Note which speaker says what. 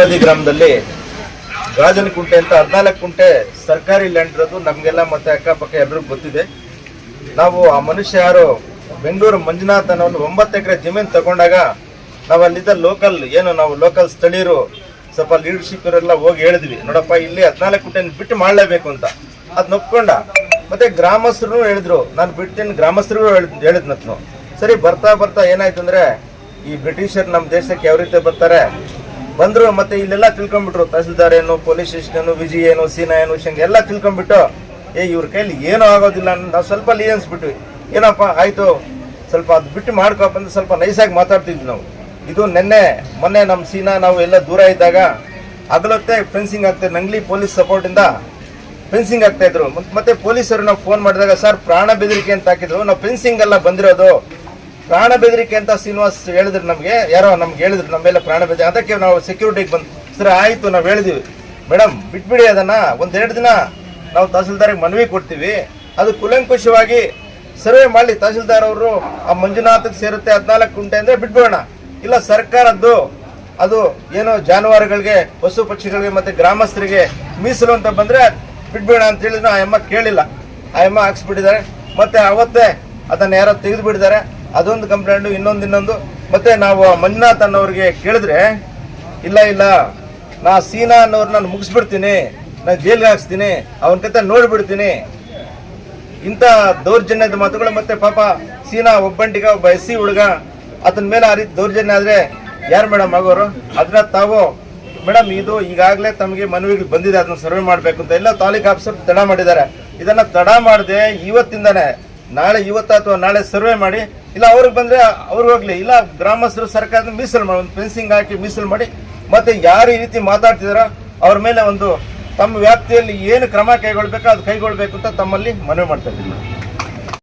Speaker 1: ಗ್ರಾಮದಲ್ಲಿ ಗಾಜನ ಕುಂಟೆ ಅಂತ ಹದಿನಾಲ್ಕು ಕುಂಟೆ ಸರ್ಕಾರಿ ಲ್ಯಾಂಡ್ ಇರೋದು. ನಮಗೆಲ್ಲ ಮತ್ತೆ ಅಕ್ಕಪಕ್ಕ ಎಲ್ಲರಿಗೂ ಗೊತ್ತಿದೆ. ನಾವು ಆ ಮನುಷ್ಯ ಯಾರು? ಬೆಂಗಳೂರು ಮಂಜುನಾಥ್ ಅನ್ನೋ ಒಂಬತ್ತು ಎಕರೆ ಜಮೀನು ತಗೊಂಡಾಗ ನಾವು ಅಲ್ಲಿದ್ದ ಲೋಕಲ್ ಏನು ನಾವು ಲೋಕಲ್ ಸ್ಥಳೀಯರು, ಸ್ವಲ್ಪ ಲೀಡರ್ಶಿಪ್ ಇವರೆಲ್ಲ ಹೋಗಿ ಹೇಳಿದ್ವಿ. ನೋಡಪ್ಪ, ಇಲ್ಲಿ ಹದಿನಾಲ್ಕು ಕುಂಟೆ ಬಿಟ್ಟು ಮಾಡಲೇಬೇಕು ಅಂತ. ಅದ್ ಒಪ್ಕೊಂಡ ಮತ್ತೆ ಗ್ರಾಮಸ್ಥರು ಹೇಳಿದ್ರು. ನಾನು ಬಿಡ್ತೀನಿ ಗ್ರಾಮಸ್ಥರು ಹೇಳಿದ್ ಹೇಳಿದ್ನತ್ನು. ಸರಿ, ಬರ್ತಾ ಬರ್ತಾ ಏನಾಯ್ತು ಅಂದ್ರೆ ಈ ಬ್ರಿಟಿಷರ್ ನಮ್ಮ ದೇಶಕ್ಕೆ ಯಾವ ರೀತಿ ಬರ್ತಾರೆ? ಬಂದ್ರು ಮತ್ತೆ ಇಲ್ಲೆಲ್ಲ ತಿಳ್ಕೊಂಡ್ಬಿಟ್ರು. ತಹಸೀಲ್ದಾರ್ ಏನು, ಪೊಲೀಸ್ ಸ್ಟೇಷನ್ ಏನು, ವಿಜಿ ಏನು, ಸೀನಾ ಏನು, ಶಂಗ್ ಎಲ್ಲ ತಿಳ್ಕೊಂಡ್ಬಿಟ್ಟು, ಏ, ಇವ್ರ ಕೈಲಿ ಏನೂ ಆಗೋದಿಲ್ಲ. ನಾವು ಸ್ವಲ್ಪ ಲೀಯನ್ಸ್ ಬಿಟ್ವಿ. ಏನಪ್ಪ, ಆಯ್ತು. ಸ್ವಲ್ಪ ಅದು ಬಿಟ್ಟು ಮಾಡ್ಕೊಪ್ಪ ಅಂತ ಸ್ವಲ್ಪ ನೈಸಾಗಿ ಮಾತಾಡ್ತಿದ್ವಿ ನಾವು. ಇದು ನಿನ್ನೆ, ಮೊನ್ನೆ ನಮ್ಮ ಸೀನಾ ನಾವು ಎಲ್ಲ ದೂರ ಇದ್ದಾಗ ಅದಲತ್ತೆ ಫೆನ್ಸಿಂಗ್ ಆಗ್ತದೆ ನಂಗ್ಲಿ ಪೊಲೀಸ್ ಸಪೋರ್ಟ್ ಇಂದ ಫೆನ್ಸಿಂಗ್ ಆಗ್ತಾ ಇದ್ರು. ಮತ್- ಮತ್ತೆ ಪೊಲೀಸರು ನಾವು ಫೋನ್ ಮಾಡಿದಾಗ, ಸರ್, ಪ್ರಾಣ ಬೆದರಿಕೆ ಅಂತ ಹಾಕಿದ್ರು. ನಾವು ಫೆನ್ಸಿಂಗ್ ಎಲ್ಲ ಬಂದಿರೋದು ಪ್ರಾಣ ಬೆದರಿಕೆ ಅಂತ ಶ್ರೀನಿವಾಸ್ ಹೇಳಿದ್ರು ನಮಗೆ, ಯಾರೋ ನಮ್ಗೆ ಹೇಳಿದ್ರು ನಮ್ಮೆಲ್ಲ ಪ್ರಾಣ ಬೆದರಿಕೆ. ಅದಕ್ಕೆ ನಾವು ಸೆಕ್ಯೂರಿಟಿಗೆ ಬಂದು ಸರ್, ಆಯಿತು, ನಾವು ಹೇಳಿದ್ವಿ. ಮೇಡಮ್, ಬಿಟ್ಬಿಡಿ ಅದನ್ನು. ಒಂದೆರಡು ದಿನ ನಾವು ತಹಸೀಲ್ದಾರಿಗೆ ಮನವಿ ಕೊಡ್ತೀವಿ. ಅದು ಕುಲಂಕುಷವಾಗಿ ಸರ್ವೆ ಮಾಡಿ ತಹಸೀಲ್ದಾರ್ ಅವರು, ಆ ಮಂಜುನಾಥಕ್ಕೆ ಸೇರುತ್ತೆ ಹದಿನಾಲ್ಕು ಕುಂಟೆ ಅಂದರೆ ಬಿಟ್ಬಿಡೋಣ. ಇಲ್ಲ, ಸರ್ಕಾರದ್ದು ಅದು ಏನೋ ಜಾನುವಾರುಗಳಿಗೆ, ಪಶು ಪಕ್ಷಿಗಳಿಗೆ ಮತ್ತು ಗ್ರಾಮಸ್ಥರಿಗೆ ಮೀಸಲು ಅಂತ ಬಂದರೆ ಬಿಟ್ಬಿಡೋಣ ಅಂತ ಹೇಳಿದ್ರು ಆ ಅಮ್ಮ ಕೇಳಿಲ್ಲ. ಆ ಅಮ್ಮ ಹಾಕ್ಸ್ಬಿಟ್ಟಿದ್ದಾರೆ. ಮತ್ತು ಅವತ್ತೇ ಅದನ್ನು ಯಾರೋ ತೆಗೆದು ಬಿಟ್ಟಿದ್ದಾರೆ ಅದೊಂದು ಕಂಪ್ಲೇಂಟ್ ಇನ್ನೊಂದು ಇನ್ನೊಂದು. ಮತ್ತೆ ನಾವು ಮಂಜುನಾಥ್ ಅನ್ನೋರಿಗೆ ಕೇಳಿದ್ರೆ, ಇಲ್ಲ ಇಲ್ಲ, ನಾ ಸೀನಾ ಅನ್ನೋರು ನಾನು ಮುಗಿಸ್ಬಿಡ್ತೀನಿ ನಾನು ಜೈಲ್ಗೆ ಹಾಕ್ಸ್ತೀನಿ, ಅವನ ಕತೆ ನೋಡ್ಬಿಡ್ತೀನಿ. ಇಂಥ ದೌರ್ಜನ್ಯದ ಮಾತುಗಳು ಮತ್ತೆ ಪಾಪ ಸೀನಾ ಒಬ್ಬಂಟಿಗ, ಒಬ್ಬ ಎಸ್ ಸಿ ಹುಡುಗ ಅದನ್ ಮೇಲೆ ಆ ರೀತಿ ದೌರ್ಜನ್ಯ ಆದ್ರೆ ಯಾರು ಮೇಡಮ್ ಆಗೋರು? ಅದನ್ನ ತಾವು, ಮೇಡಮ್, ಇದು ಈಗಾಗಲೇ ತಮಗೆ ಮನವಿಗೆ ಬಂದಿದೆ, ಅದನ್ನ ಸರ್ವೆ ಮಾಡಬೇಕು ಅಂತ. ಎಲ್ಲ ತಾಲೂಕು ಆಫೀಸರ್ ತಡ ಮಾಡಿದ್ದಾರೆ. ಇದನ್ನ ತಡ ಮಾಡದೆ ಇವತ್ತಿಂದಾನೆ ನಾಳೆ ಇವತ್ತು ಅಥವಾ ನಾಳೆ ಸರ್ವೆ ಮಾಡಿ, ಇಲ್ಲ ಅವ್ರಿಗೆ ಬಂದ್ರೆ ಅವ್ರಿಗೆ ಹೋಗಲಿ, ಇಲ್ಲ ಗ್ರಾಮಸ್ಥರು ಸರ್ಕಾರದ ಮೀಸಲು ಮಾಡಿ ಒಂದು ಫೆನ್ಸಿಂಗ್ ಹಾಕಿ ಮೀಸಲು ಮಾಡಿ, ಮತ್ತೆ ಯಾರು ಈ ರೀತಿ ಮಾತಾಡ್ತಿದಾರೋ ಅವ್ರ ಮೇಲೆ ಒಂದು ತಮ್ಮ ವ್ಯಾಪ್ತಿಯಲ್ಲಿ ಏನು ಕ್ರಮ ಕೈಗೊಳ್ಬೇಕೋ ಅದು ಕೈಗೊಳ್ಬೇಕು ಅಂತ ತಮ್ಮಲ್ಲಿ ಮನವಿ ಮಾಡ್ತಾ ಇದ್ದೀನಿ.